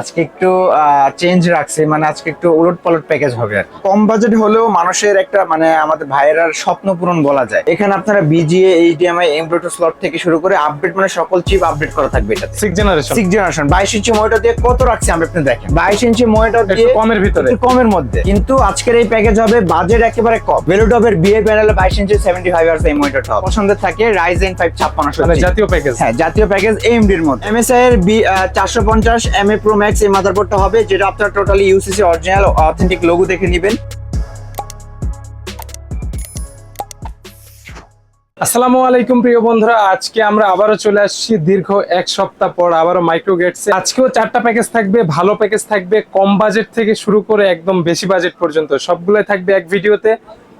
আজকে একটু চেঞ্জ রাখছি মানে আজকে একটু উলট পালট প্যাকেজ হবে আর কম বাজেট হলেও মানুষের একটা মানে আমাদের ভাইয়েরার স্বপ্ন পূরণ বলা যায়। এখানে আপনারা বিজিএ এইচডিএমআই এমব্রয়ডারি স্লট থেকে শুরু করে আপডেট মানে সকল চিপ আপডেট করা থাকবে এটাতে। সিক্স জেনারেশন সিক্স জেনারেশন বাইশ ইঞ্চি মনিটর দিয়ে কত রাখছি আমরা আপনি দেখেন। বাইশ ইঞ্চি মনিটর দিয়ে কমের ভিতরে। কমের মধ্যে। কিন্তু আজকের এই প্যাকেজ হবে বাজেট একেবারে কম। ভেলুটপের বিয়ে প্যানেলে বাইশ ইঞ্চি সেভেন্টি ফাইভ আর্স এই মনিটরটা পছন্দের থাকে রাইজেন ফাইভ ছাপ্পান্নশো মানে জাতীয় প্যাকেজ হ্যাঁ জাতীয় প্যাকেজ এমডি এর মধ্যে। এমএসআই এর বি চারশো পঞ্চাশ এম এ প্রো ম্যাক্স এই মাদারবোর্ডটা হবে, যেটা আপনার totally UCC original authentic logo দেখে নেবেন। আসসালামু আলাইকুম প্রিয় বন্ধুরা, আজকে আমরা আবারও চলে আসছি দীর্ঘ এক সপ্তাহ পর আবারও মাইক্রো গেটসে আজকেও চারটা প্যাকেজ থাকবে, ভালো প্যাকেজ থাকবে, কম বাজেট থেকে শুরু করে একদম বেশি বাজেট পর্যন্ত। সবগুলাই থাকবে এক ভিডিওতে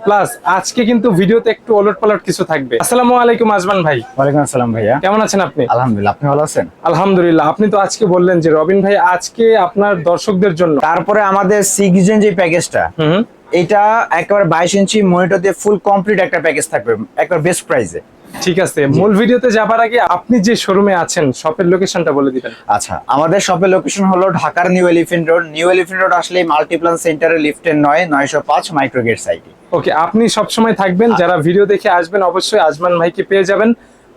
প্লাস আজকে কিন্তু ভিডিওতে একটু ওলট পালট কিছু থাকবে। আসসালামু আলাইকুম আজমান ভাই। ওয়ালাইকুম আসসালাম ভাইয়া। কেমন আছেন আপনি? আলহামদুলিল্লাহ আপনি ভালো আছেন? আলহামদুলিল্লাহ আপনি তো আজকে বললেন যে রবিন ভাই আজকে আপনার দর্শকদের জন্য। তারপরে আমাদের সিক্স জেন যে প্যাকেজটা হুম। এটা একবার বাইশ ইঞ্চি মনিটর দিয়ে ফুল কমপ্লিট একটা প্যাকেজ থাকবে একবার বেস্ট প্রাইসে ঠিক আছে মূল ভিডিওতে যাবার আগে আপনি যে শোরুমে আছেন শপের লোকেশনটা বলে দিবেন। আচ্ছা আমাদের শপের লোকেশন হলো ঢাকার New Elephant Road New Elephant Road আসলে মাল্টিপ্লান সেন্টারে লিফটের নয় নয়শো পাঁচ মাইক্রোগেট সাইটে ওকে আপনি সবসময় থাকবেন। যারা ভিডিও দেখে আসবেন অবশ্যই আজমান ভাইকে পেয়ে যাবেন।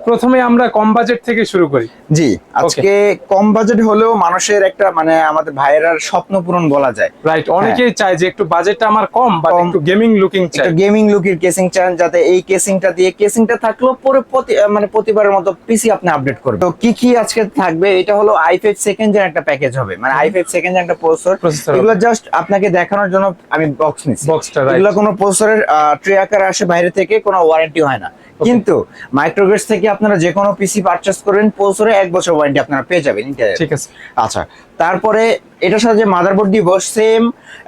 প্রথমে আমরা কম বাজেট থেকে শুরু করি। জি আজকে কম বাজেট হলেও মানুষের একটা মানে আমাদের ভাইয়েরার স্বপ্ন পূরণ বলা যায়। রাইট অনেকেই চায় যে একটু বাজেটটা আমার কম বা একটু গেমিং লুকিং চাই। একটা গেমিং লুকের কেসিং চান যাতে এই কেসিংটা দিয়ে কেসিংটা থাকলেও পরে প্রতি মানে প্রতিবারের মতো পিসি আপনি আপডেট করবেন। তো কি কি আজকে থাকবে এটা হলো আই ফাইভ সেকেন্ড জেন একটা প্যাকেজ হবে। মানে আই ফাইভ সেকেন্ড জেন একটা প্রসেসর এগুলো জাস্ট আপনাকে দেখানোর জন্য আমি বক্স নিচ্ছি। বক্সটা রাইট এগুলো কোনো প্রসেসরের ট্রে আকার আসে বাইরে থেকে কোনো ওয়ারেন্টি হয় না। কিন্তু মাইক্রোগেটস থেকে আপনারা যে কোনো পিসি পারচেস করবেন প্রসেসরে এক বছর ওয়ারেন্টি আপনারা পেয়ে যাবেন ঠিক আছে। আচ্ছা তারপরে এটার সাথে যে মাদারবোর্ড দিব সেম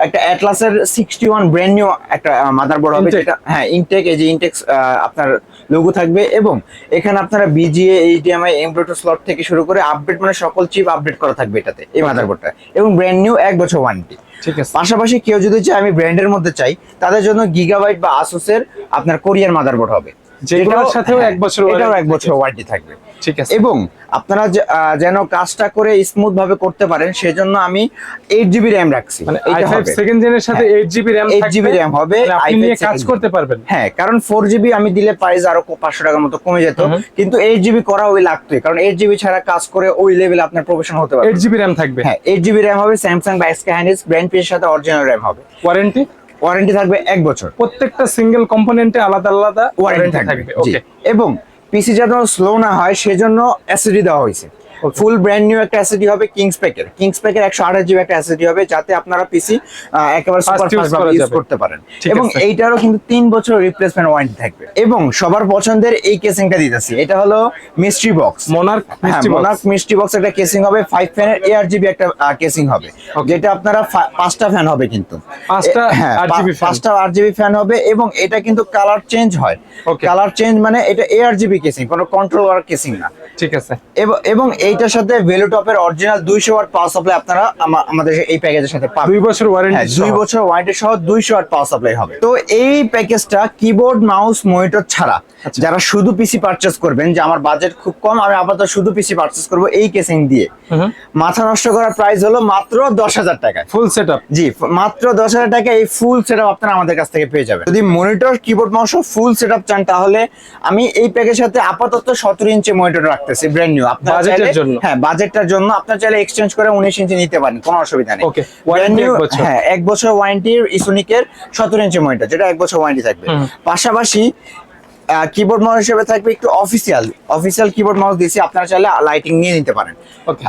একটা অ্যাটলাসের সিক্সটি ওয়ান ব্র্যান্ড নিউ একটা মাদারবোর্ড হবে। যেটা হ্যাঁ ইনটেক এই যে ইনটেক আপনার লোগো থাকবে এবং এখানে আপনারা বিজিএ এইচডিএমআই এমব্রয়ডারি স্লট থেকে শুরু করে আপডেট মানে সকল চিপ আপডেট করা থাকবে এটাতে এই মাদারবোর্ডটা এবং ব্র্যান্ড নিউ এক বছর ওয়ারেন্টি ঠিক আছে। পাশাপাশি কেউ যদি চায় আমি ব্র্যান্ডের মধ্যে চাই তাদের জন্য গিগাবাইট বা আসুসের আপনার কোরিয়ার মাদারবোর্ড হবে। সাথেও হ্যাঁ, এক বছর এটাও এক বছর ওয়ারেন্টি থাকবে। ঠিক আছে। এবং আপনারা যেন কাজটা করে স্মুথ ভাবে করতে পারেন সেজন্য আমি এইট জিবি র্যাম রাখছি। মানে এইটা i5 হবে। সেকেন্ড জেনের সাথে 8 জিবি র‍্যাম 8 GB RAM হবে, আপনি নিয়ে কাজ করতে পারবেন। হ্যাঁ কারণ ফোর জিবি আমি দিলে প্রাইস আরও পাঁচশো টাকার মতো কমে যেত। কিন্তু এইট জিবি করা ওই লাগতোই কারণ এইট জিবি ছাড়া কাজ করে ওই লেভেলে আপনার প্রফেশন হতে পারবে 8 জিবি র‍্যাম থাকবে। হ্যাঁ এইট জিবি র্যাম হবে স্যামসাং বা এসকে হ্যান্ডিস ব্র্যান্ড পিসের সাথে অরিজিনাল র্যাম হবে। ওয়ারেন্টি ওয়ারেন্টি থাকবে এক বছর। প্রত্যেকটা সিঙ্গেল কম্পোনেন্টে আলাদা আলাদা ওয়ারেন্টি থাকবে এবং পিসি যেন স্লো না হয় সেজন্য অ্যাসিডি দেওয়া হয়েছে. ফুল ব্র্যান্ড নিউ একটা এসএসডি হবে কিংস প্যাকের কিংস প্যাকের একশো আঠাশ জিবি একটা এসএসডি হবে যাতে আপনারা পিসি একেবারে সুপার ফাস্ট ইউজ করতে পারেন। এবং এইটারও কিন্তু তিন বছর রিপ্লেসমেন্ট ওয়ারেন্টি থাকবে। এবং সবার পছন্দের এই কেসিংটা দিতেছি। এটা হলো মিস্ট্রি বক্স মোনার্ক মোনাক মিষ্টি বক্স একটা কেসিং হবে ফাইভ ফ্যানের এআর জিবি একটা কেসিং হবে. যেটা আপনারা পাঁচটা ফ্যান হবে কিন্তু। পাঁচটা হ্যাঁ 8GB পা- fan। পাঁচটা আট জিবি ফ্যান হবে এবং এটা কিন্তু কালার চেঞ্জ হয়. কালার চেঞ্জ মানে এটা এআর জিবি কেসিং কোনো কন্ট্রোল ওয়ার কেসিং না। ঠিক আছে। এবং এইটার সাথে ভেলুটপের অরিজিনাল দুইশো ওয়াট পাওয়ার সাপ্লাই আপনারা আমাদের এই প্যাকেজের সাথে পাবেন। দুই বছর হ্যাঁ, ওয়ারেন্টি দুই বছর ওয়ারেন্টি সহ দুইশো ওয়াট পাওয়ার সাপ্লাই হবে। তো এই প্যাকেজটা কিবোর্ড মাউস মনিটর ছাড়া আচ্ছা। যারা শুধু পিসি পারচেস করবেন যে আমার বাজেট খুব কম আমি আপাতত শুধু পিসি পারচেস করব এই কেসিং দিয়ে। মাথা নষ্ট করার প্রাইস হলো মাত্র দশ হাজার টাকা ফুল সেটআপ জি মাত্র দশ হাজার টাকা এই ফুল সেট আপনারা আমাদের কাছ থেকে পেয়ে যাবেন। যদি monitor keyboard mouse full set চান তাহলে আমি এই প্যাকেজের সাথে আপাতত সতেরো ইঞ্চি মনিটর ব্র্যান্ড নিউ আপনার বাজেটের জন্য। হ্যাঁ বাজেটটার জন্য আপনার চাইলে এক্সচেঞ্জ করে উনিশ ইঞ্চি নিতে পারেন কোনো অসুবিধা নেই। বছর। হ্যাঁ এক বছর ওয়ারেন্টির ইসোনিকের সতেরো ইঞ্চি মনিটর যেটা এক বছর ওয়ারেন্টি থাকবে। পাশাপাশি কিবোর্ড মাউস হিসেবে থাকবে একটু অফিসিয়াল অফিসিয়াল কিবোর্ড মাউস দিয়েছি আপনারা চাইলে লাইটিং নিয়ে নিতে পারেন। ওকে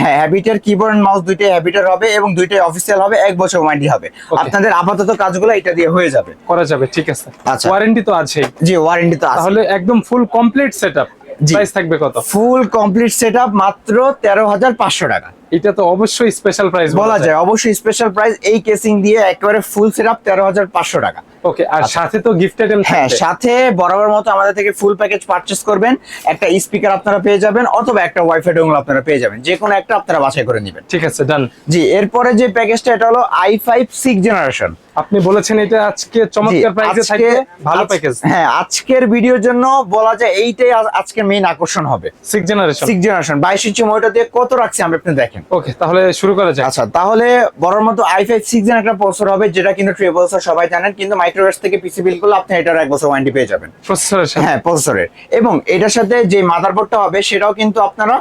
হ্যাঁ হ্যাবিটার কিবোর্ড এন্ড মাউস দুইটাই হ্যাবিটার হবে এবং দুইটাই অফিসিয়াল হবে এক বছর ওয়ারেন্টি হবে। আপনাদের আপাতত কাজগুলো এটা দিয়ে হয়ে যাবে। করা যাবে ঠিক আছে। আচ্ছা। ওয়ারেন্টি তো আছেই। জি ওয়ারেন্টি তো আছে। তাহলে একদম ফুল কমপ্লিট সেটআপ। প্রাইস থাকবে কত? ফুল কমপ্লিট সেটআপ মাত্র তেরো হাজার পাঁচশো টাকা। এটা তো অবশ্যই স্পেশাল প্রাইস বলা যায় অবশ্যই স্পেশাল প্রাইস এই কেসিং দিয়ে একেবারে ফুল সেটআপ তেরো হাজার পাঁচশো টাকা। ওকে আর সাথে তো গিফট আইটেম হ্যাঁ সাথে বরাবর মতো আমাদের থেকে ফুল প্যাকেজ পারচেস করবেন। একটা স্পিকার আপনারা পেয়ে যাবেন অথবা একটা ওয়াইফাই ডোঙ্গল আপনারা পেয়ে যাবেন। যে কোনো একটা আপনারা বাছাই করে নেবেন। ঠিক আছে ডান জি এরপরে যে প্যাকেজটা এটা হলো আই ফাইভ সিক্স জেনারেশন আপনি বলেছেন এটা আজকে চমৎকার প্রাইসে আজকে- থাকবে ভালো প্যাকেজ হ্যাঁ আজকের ভিডিওর জন্য বলা যায় এইটাই আজ- আজকের মেইন আকর্ষণ হবে। সিক্স জেনারেশন সিক্স জেনারেশন বাইশ ইঞ্চি মোটর দিয়ে কত রাখছি আমরা আপনি দেখেন। ওকে তাহলে শুরু করা যাক। আচ্ছা তাহলে বড়র মতো আই ফাইভ সিক্স জেন একটা প্রসেসর হবে যেটা কিন্তু ট্রিপল সবাই জানেন কিন্তু মাইক্রোওয়েভ থেকে পিসি বিল করলে আপনি এটার এক বছর ওয়ারেন্টি পেয়ে যাবেন। প্রসেসরের সাথে? হ্যাঁ প্রসেসরের এবং এটার সাথে যে মাদারবোর্ডটা হবে সেটাও কিন্তু আপনারা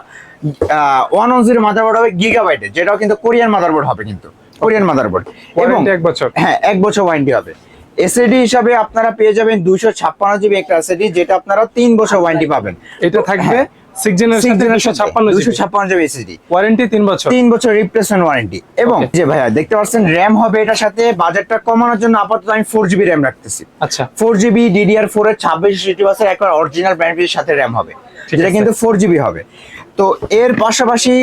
ওয়ান ওয়ান জিরো মাদারবোর্ড হবে গিগাবাইটের যেটাও কিন্তু কোরিয়ান মাদারবোর্ড হবে কিন্তু। কোরিয়ান মাদারবোর্ড এবং এক বছর। হ্যাঁ এক বছর ওয়ারেন্টি হবে। এসএডি হিসাবে আপনারা পেয়ে যাবেন দুইশো ছাপ্পান্ন জিবি একটা এসএডি যেটা আপনারা তিন বছর ওয়ারেন্টি পাবেন। এটা থাকবে। জেনারেশন দুশো ছাপ্পান্ন দুশো জিবি এসএডি ওয়ারেন্টি তিন বছর। তিন বছর রিপ্লেসমেন্ট ওয়ারেন্টি এবং যে ভাইয়া দেখতে পাচ্ছেন র্যাম হবে এটার সাথে বাজেটটা কমানোর জন্য আপাতত আমি ফোর জিবি র্যাম রাখতেছি। আচ্ছা। ফোর জিবি ডিডিআর ফোর এর ছাব্বিশ বাসের একবার অরিজিনাল ব্র্যান্ডের সাথে র্যাম হবে। যেটা কিন্তু ফোর জিবি হবে। তো এর পাশাপাশি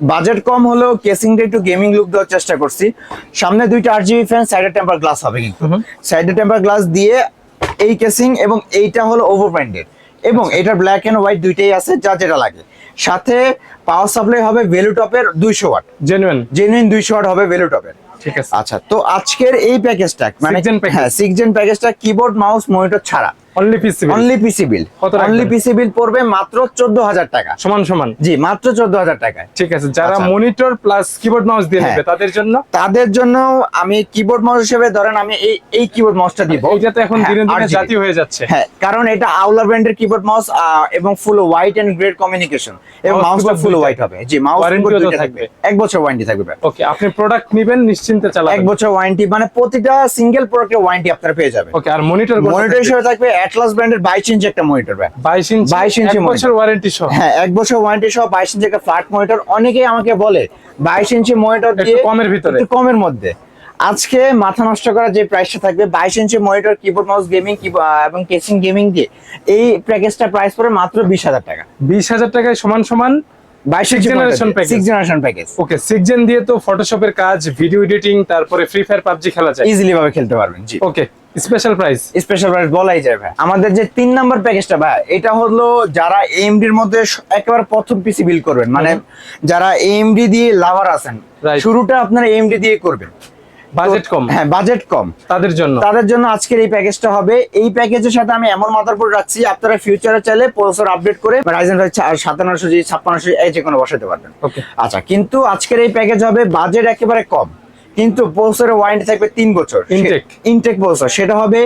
বাজেট কম হলেও কেসিংটা একটু গেমিং লুক দেওয়ার চেষ্টা করছি। সামনে দুইটা আট জিবি ফ্যান সাইডে টেম্পার গ্লাস হবে কিন্তু। হুম। সাইডে টেম্পার গ্লাস দিয়ে এই কেসিং এবং এইটা হলো ওভার ব্র্যান্ডেড এবং আচ্ছা। এটার ব্ল্যাক এন্ড হোয়াইট দুইটাই আছে যা যেটা লাগে। সাথে পাওয়ার সাপ্লাই হবে ভেলুটপের দুইশো ওয়াট জেনুইন জেনুইন দুইশো ওয়াট হবে ভেলুটপের ঠিক আছে। আচ্ছা তো আজকের এই প্যাকেজটা মানে হ্যাঁ সিক্স জেন প্যাকেজটা কিবোর্ড মাউস মনিটর ছাড়া। Only PC only PC bill কত অনলি পিসি বিল পড়বে মাত্র চোদ্দ হাজার টাকা। সমান সমান? জি মাত্র চোদ্দ হাজার ঠিক আছে যারা আচ্ছা। মনিটর প্লাস কিবোর্ড মাউস দিয়ে হ্যাঁ। নেবে তাদের জন্য? তাদের জন্য আমি কিবোর্ড মাউস হিসেবে ধরেন আমি এই এই কিবোর্ড মাউসটা দিব। এইটা তো এখন হ্যাঁ, দিনে দিনে জাতীয় হয়ে যাচ্ছে। হ্যাঁ কারণ এটা আউলা ব্র্যান্ডের কিবোর্ড মাউস এবং full white and grade communication এবং মাউসটা ফুল হোয়াইট হবে। জি মাউস থাকবে। এক বছর ওয়ারেন্টি থাকবে ওকে আপনি প্রোডাক্ট নেবেন নিশ্চিন্তে এক বছর ওয়ারেন্টি মানে প্রতিটা সিঙ্গেল প্রোডাক্টের ওয়ারেন্টি আপনারা পেয়ে যাবেন। ওকে আর মনিটর মনিটর হিসেবে থাকবে অ্যাটলাস ব্র্যান্ডের বাইশ ইঞ্চি একটা মনিটর ভাই। 22 ইঞ্চি 22 ইঞ্চি বছর ওয়ারেন্টি সহ। হ্যাঁ এক বছর ওয়ারেন্টি সহ বাইশ ইঞ্চি একটা ফ্ল্যাট মনিটর অনেকেই আমাকে বলে বাইশ ইঞ্চি মনিটর দিয়ে কমের ভিতরে। একটু কমের মধ্যে। আজকে মাথা নষ্ট করা যে প্রাইসটা থাকবে বাইশ inch monitor keyboard mouse gaming এবং কেসিং গেমিং দিয়ে এই প্যাকেজটা প্রাইস পড়ে মাত্র বিশ হাজার টাকা। বিশ হাজার টাকায় সমান সমান বাইশ দিয়ে তো ফটোশপের কাজ ভিডিও এডিটিং তারপরে ফ্রি ফায়ার পাবজি খেলা যায়। ইজিলি ভাবে খেলতে পারবেন জি। Okay special price special price বলাই যায় ভাই। আমাদের যে তিন নাম্বার প্যাকেজটা ভাই এটা হলো যারা এমডি এর মধ্যে একেবারে প্রথম পিসি বিল করবেন। মানে যারা এমডি দিয়ে লাভার আছেন শুরুটা আপনারা এমডি দিয়ে করবেন। বাজেট কম। হ্যাঁ বাজেট কম। তাদের জন্য। তাদের জন্য আজকের এই প্যাকেজটা হবে। এই প্যাকেজের সাথে আমি এমন মাদারবোর্ড রাখছি আপনারা ফিউচারে চাইলে প্রসেসর আপডেট করে রাইজেন সাতান্নশো জি ছাপ্পান্নশো এই যে কোনো বসাতে পারবেন আচ্ছা কিন্তু আজকের এই প্যাকেজ হবে বাজেট একেবারে কম। কিন্তু বোসের ওয়ারেন্টি থাকবে তিন বছর। ইনটেক ইনটেক প্রসেসর সেটা হবে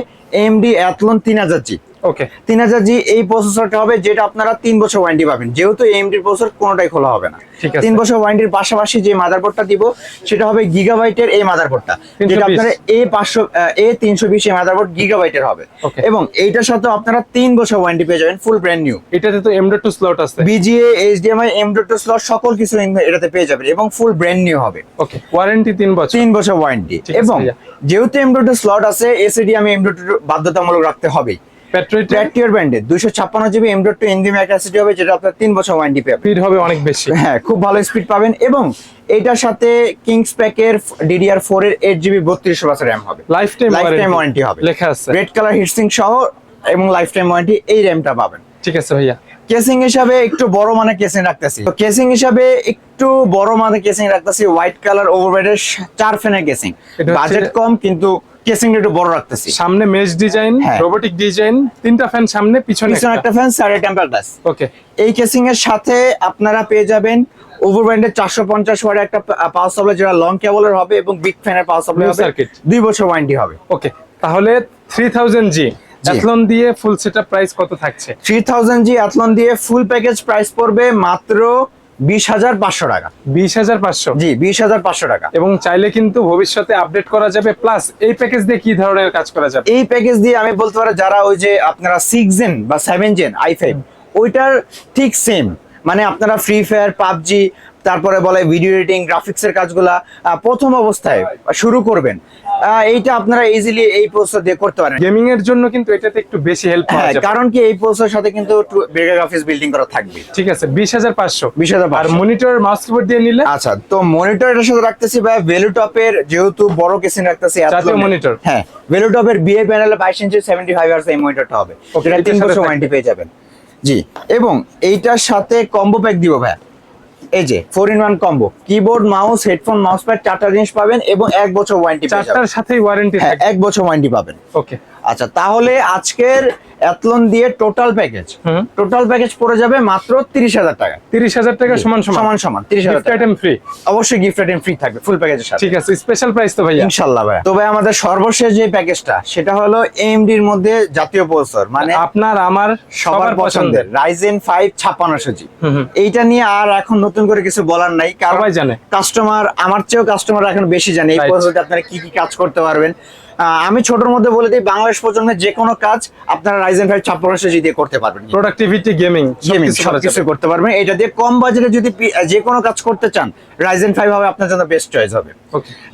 এমডি অ্যাথলন তিন হাজার জি ওকে তিন হাজার জি এই প্রসেসরটা হবে যেটা আপনারা তিন বছর ওয়ারেন্টি পাবেন। যেহেতু এমডির প্রসেসর কোনোটাই খোলা হবে না। ঠিক আছে। তিন বছর ওয়ারেন্টির পাশাপাশি যে মাদারবোর্ডটা দিব সেটা হবে গিগাবাইটের এই মাদারবোর্ডটা 320 যেটা আপনারা এ পাঁচশো এ তিনশো বিশ এই মাদারবোর্ড গিগাবাইটের হবে এবং এইটার সাথে আপনারা তিন বছর ওয়ারেন্টি পেয়ে যাবেন ফুল ব্র্যান্ড নিউ এটাতে তো এমডট টু স্লট আছে। VGA HDMI M dot slot সকল কিছু এটাতে পেয়ে যাবেন এবং ফুল ব্র্যান্ড নিউ হবে। ওকে ওয়ারেন্টি তিন বছর। তিন বছর ওয়ারেন্টি এবং যেহেতু এম ডট স্লট আছে এসিডি আমি এম ডট বাধ্যতামূলক রাখতে হবেই। ব্র্যান্ডের জিবি হবে যেটা আপনার বছর ওয়ারেন্টি পাবেন স্পিড হবে অনেক বেশি। হ্যাঁ খুব ভালো স্পিড পাবেন এবং এটার সাথে কিংস প্যাকের ডিডিআর এর এইট জিবি বত্রিশশো বছর র্যাম হবে। লাইফ টাইম ওয়ারেন্টি হবে। লেখা আছে। রেড কালার হিটসিং সহ এবং লাইফ টাইম ওয়ারেন্টি এই র্যামটা পাবেন। ঠিক আছে ভাইয়া। কেসিং হিসাবে একটু বড় মানে কেসিং রাখতেছি। তো কেসিং হিসাবে একটু বড় মানে কেসিং রাখতেছি হোয়াইট কালার ওভারবেডের চার ফ্যানের কেসিং বাজেট কম কিন্তু কেসিং একটু বড় রাখতেছি। সামনে মেশ ডিজাইন। রোবোটিক ডিজাইন তিনটা ফ্যান সামনে পিছনে একটা। ফ্যান সাড়ে টেম্পার গ্লাস ওকে এই কেসিং এর সাথে আপনারা পেয়ে যাবেন ওভারব্যান্ডের চারশো পঞ্চাশ ওয়ার্ড একটা পাওয়ার সাপ্লাই যেটা লং কেবলের হবে এবং বিগ ফ্যানের পাওয়ার সাপ্লাই হবে। দুই বছর ওয়ারেন্টি হবে। ওকে তাহলে থ্রি থাউজেন্ড জি। অ্যাথলন দিয়ে ফুল সেটআপ প্রাইস কত থাকছে? থ্রি থাউজেন্ড জি অ্যাথলন দিয়ে ফুল প্যাকেজ প্রাইস পড়বে মাত্র বিশ হাজার পাঁচশো টাকা। বিশ হাজার পাঁচশো? জি বিশ হাজার পাঁচশো টাকা। এবং চাইলে কিন্তু ভবিষ্যতে আপডেট করা যাবে প্লাস এই প্যাকেজ দিয়ে কি ধরনের কাজ করা যাবে? এই প্যাকেজ দিয়ে আমি বলতে পারি যারা ওই যে আপনারা সিক্স জেন বা সেভেন জেন আই ফাইভ ওইটার ঠিক সেম মানে আপনারা ফ্রি ফায়ার পাবজি তারপরে বলে ভিডিও এডিটিং গ্রাফিক্সের কাজগুলা প্রথম অবস্থায় শুরু করবেন। এইটা আপনারা ইজিলি এই প্রসেসর দিয়ে করতে পারেন। গেমিং এর জন্য কিন্তু এটাতে একটু বেশি হেল্প পাওয়া হ্যাঁ যাবে। কারণ কি এই প্রসেসর সাথে কিন্তু বেগার গ্রাফিক্স বিল্ডিং করা থাকবে। ঠিক আছে বিশ হাজার পাঁচশো। বিশ হাজার আর মনিটর মাউস কিবোর্ড দিয়ে নিলে? আচ্ছা তো মনিটর এটার সাথে রাখতেছি ভাই ভ্যালু ভেলুটপের যেহেতু বড় কেসিং রাখতেছি জাতীয় এর- monitor। হ্যাঁ ভেলুটপের বিএ প্যানেলে বাইশ ইঞ্চি সেভেন্টি ফাইভ আওয়ার্স এই মনিটরটা হবে। এটার বছর ওয়ারেন্টি পেয়ে যাবেন। জি এবং এইটার সাথে কম্বো প্যাক দিব ভাই। এই যে four in one combo keyboard mouse headphone mouse pad চারটা জিনিস পাবেন এবং এক বছর ওয়ারেন্টি চারটার সাথেই ওয়ারেন্টি হ্যাঁ এক বছর ওয়ারেন্টি পাবেন। ওকে আচ্ছা তাহলে আজকের অ্যাথলন দিয়ে টোটাল প্যাকেজ টোটাল প্যাকেজ পড়ে যাবে মাত্র তিরিশ হাজার টাকা। তিরিশ হাজার টাকা সমান সমান। সমান সমান তিরিশ হাজার গিফট আইটেম ফ্রি অবশ্যই গিফট আইটেম ফ্রি থাকবে ফুল প্যাকেজের সাথে। ঠিক আছে স্পেশাল প্রাইস তো ভাইয়া। ইনশাল্লাহ ভাই তবে আমাদের সর্বশেষ যে প্যাকেজটা সেটা হলো এমডির মধ্যে জাতীয় প্রসেসর মানে আপনার আমার সবার পছন্দের। রাইজেন ফাইভ ছাপ্পান্নশো জি। হুম হুম। এইটা নিয়ে আর এখন নতুন করে কিছু বলার নাই কারণ জানে। কাস্টমার আমার চেয়েও কাস্টমার এখন বেশি জানে। এই. পদ্ধতিতে আপনারা কি কি কাজ করতে পারবেন আমি ছোটর মধ্যে বলে দিই বাংলাদেশ প্রজন্মের যে কোনো কাজ আপনারা রাইজেন ফাইভ ছাপ্পান্নশো জি দিয়ে করতে পারবেন। প্রোডাক্টিভিটি গেমিং গেমিং সবকিছু করতে পারবেন। এটা দিয়ে কম বাজেটে যদি যে কোনো কাজ করতে চান রাইজেন ফাইভ হবে আপনার জন্য বেস্ট চয়েস হবে।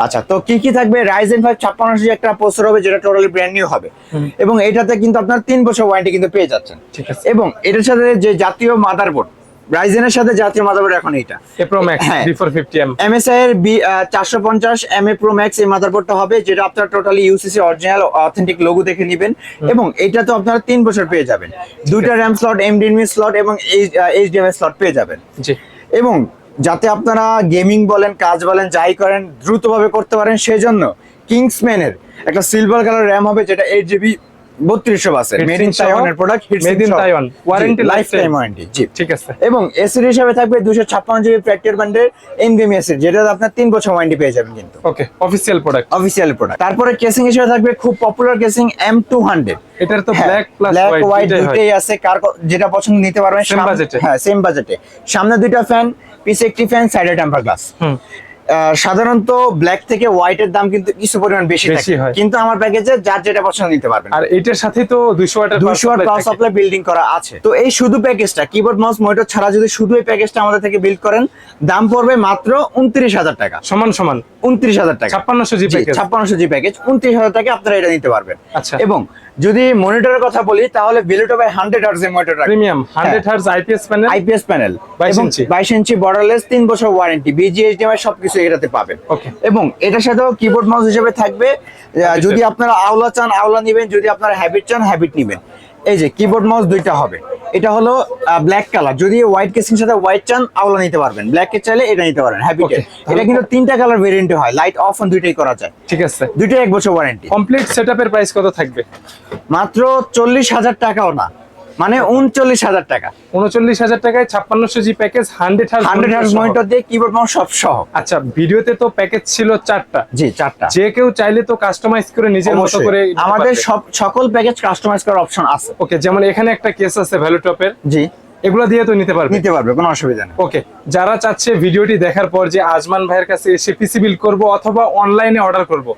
আচ্ছা তো কি কি থাকবে? রাইজেন ফাইভ ছাপ্পান্নশো একটা প্রসেসর হবে যেটা টোটালি ব্র্যান্ড নিউ হবে। এবং এটাতে কিন্তু আপনার তিন বছর ওয়ারেন্টি কিন্তু পেয়ে যাচ্ছেন। ঠিক আছে। এবং এটার সাথে যে জাতীয় মাদারবোর্ড রাইজেনের সাথে জাতীয় মাদারবোর্ড এখন এটা এ প্রো ম্যাক্স হ্যাঁ। B four fifty M MSI এর বি চারশো পঞ্চাশ এম এ প্রো ম্যাক্স এই মাদারবোর্ডটা হবে যেটা আপনার totally UCC original authentic logo দেখে নেবেন। এবং এটা তো আপনারা তিন বছর পেয়ে যাবেন। দুইটা র্যাম স্লট এমডিএমই স্লট এবং এইচডিএমএস স্লট পেয়ে যাবেন। জি। এবং যাতে আপনারা গেমিং বলেন কাজ বলেন যাই করেন দ্রুতভাবে করতে পারেন সেজন্য কিংসম্যানের একটা সিলভার কালার র্যাম হবে যেটা এইট জিবি বত্রিশশো বাসের Heatsink মেড ইন তাইওয়ানের product made in Taiwan, warranty lifetime warranty জি। ঠিক আছে। এবং এসির হিসাবে থাকবে দুশো ছাপ্পান্ন জিবি ফ্যাক্টর ব্যান্ডের এনভিএমি এসির যেটা আপনার তিন বছর ওয়ারেন্টি পেয়ে যাবেন কিন্তু। Okay official product official product তারপরে কেসিং হিসেবে থাকবে খুব popular casing M two hundred এটার তো ব্ল্যাক প্লাস ব্ল্যাক হোয়াইট হয় দুইটাই আছে। কার যেটা পছন্দ নিতে পারবেন সাম- এ। হ্যাঁ সেম বাজেটে সামনে দুইটা ফ্যান পিছে একটি ফ্যান সাইডে টেম্পার গ্লাস হুম। সাধারণত ব্ল্যাক থেকে হোয়াইটের দাম কিন্তু কিছু পরিমাণ বেশি বেশি হয়। কিন্তু আমার প্যাকেজে যার যেটা পছন্দ নিতে পারবেন। আর এটার সাথে তো দুইশো ওয়াটের দুশো ওয়াট পাওয়ার সাপ্লাই বিল্ডিং করা আছে। তো এই শুধু প্যাকেজটা কিবোর্ড মাউস মনিটর ছাড়া যদি শুধু এই প্যাকেজটা আমাদের থেকে বিল্ড করেন দাম পড়বে মাত্র উনত্রিশ হাজার টাকা। সমান সমান। উনত্রিশ হাজার টাকা। ছাপ্পান্নশো জি প্যাকেজ ছাপ্পান্নশো জি প্যাকেজ উনত্রিশ হাজার টাকা আপনারা এটা নিতে পারবেন। আচ্ছা। এবং যদি মনিটরের কথা বলি তাহলে ভেলোটপের হান্ড্রেড আর্স এর monitor premium hundred hertz IPS panel IPS panel 22 ইঞ্চি। বাইশ ইঞ্চি বর্ডারলেস তিন বছর ওয়ারেন্টি বিজিএসডিএমআই সবকিছু এটাতে পাবেন. এবং এটার সাথেও কিবোর্ড মাউস হিসেবে থাকবে। যদি আপনারা আওলা চান আওলা নিবেন যদি আপনারা হ্যাবিট চান হ্যাবিট নিবেন। এই যে কিবোর্ড মাউস দুইটা হবে। এটা হলো ব্ল্যাক কালার যদি হোয়াইট কেসিং সাথে হোয়াইট চান আওলা নিতে পারবেন। ব্ল্যাক এর চাইলে এটা নিতে পারেন হ্যাপি. এটা কিন্তু তিনটা কালার ভেরিয়েন্ট হয় লাইট অফ অন দুইটাই করা যায়। ঠিক আছে। দুইটাই এক বছর ওয়ারেন্টি কমপ্লিট সেটআপের প্রাইস কত থাকবে? মাত্র চল্লিশ হাজার টাকাও না। মানে উনচল্লিশ হাজার টাকা। উনচল্লিশ হাজার টাকায় ছাপ্পান্নশো জি package hundred hundred hertz monitor দিয়ে কিবোর্ড মাউস সব সহ। আচ্ছা ভিডিওতে তো প্যাকেজ ছিল চারটা। জি চারটা। যে কেউ চাইলে তো কাস্টমাইজ করে নিজের মতো করে আমাদের সব সকল প্যাকেজ কাস্টমাইজ করার অপশন আছে। ওকে যেমন এখানে একটা কেস আছে ভ্যালুটপের জি। এগুলো দিয়ে তো নিতে পারবে? নিতে পারবে কোনো অসুবিধা নেই। ওকে যারা চাচ্ছে ভিডিওটি দেখার পর যে আজমান ভাইয়ের কাছে এসে পিসি বিল করব অথবা অনলাইনে অর্ডার করব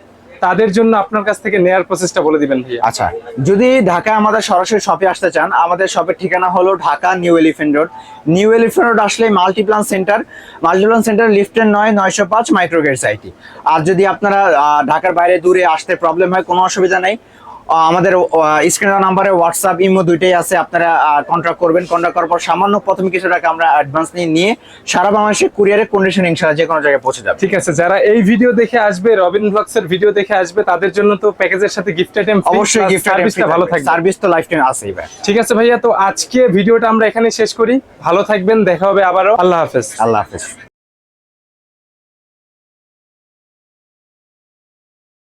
তাদের জন্য আপনার কাছ থেকে নেয়ার প্রসেসটা বলে দিবেন ভাইয়া। আচ্ছা যদি ঢাকায় আমাদের সরাসরি শপে আসতে চান, আমাদের শপের ঠিকানা হলো Dhaka New Elephant Road New Elephant Road আসলে মাল্টিপ্লান সেন্টার মাল্টিপ্লান সেন্টার লিফটের নয়, নয়শো পাঁচ মাইক্রোগেট সাইটি আর যদি আপনারা ঢাকার বাইরে দূরে আসতে প্রবলেম হয়, কোনো অসুবিধা নেই। আমাদের স্ক্রিন নাম্বারে হোয়াটসঅ্যাপ ইমো দুইটাই আছে আপনারা কন্ট্যাক্ট করবেন। কন্ট্যাক্ট করার পর সামান্য প্রথমে কিছু টাকা আমরা অ্যাডভান্স নিয়ে নিয়ে সারা বাংলাদেশে কুরিয়ারের কন্ডিশন ইনশাল্লাহ যে কোনো জায়গায় পৌঁছে যাবে। ঠিক আছে যারা এই ভিডিও দেখে আসবে রবিন ব্লগস এর ভিডিও দেখে আসবে তাদের জন্য তো প্যাকেজের সাথে গিফট আইটেম অবশ্যই গিফট সার্ভিসটা ভালো থাকবে। সার্ভিস তো লাইফ টাইম আছেই ভাই। ঠিক আছে ভাইয়া তো আজকে ভিডিওটা আমরা এখানে শেষ করি। ভালো থাকবেন দেখা হবে আবারও। আল্লাহ হাফেজ। আল্লাহ হাফেজ।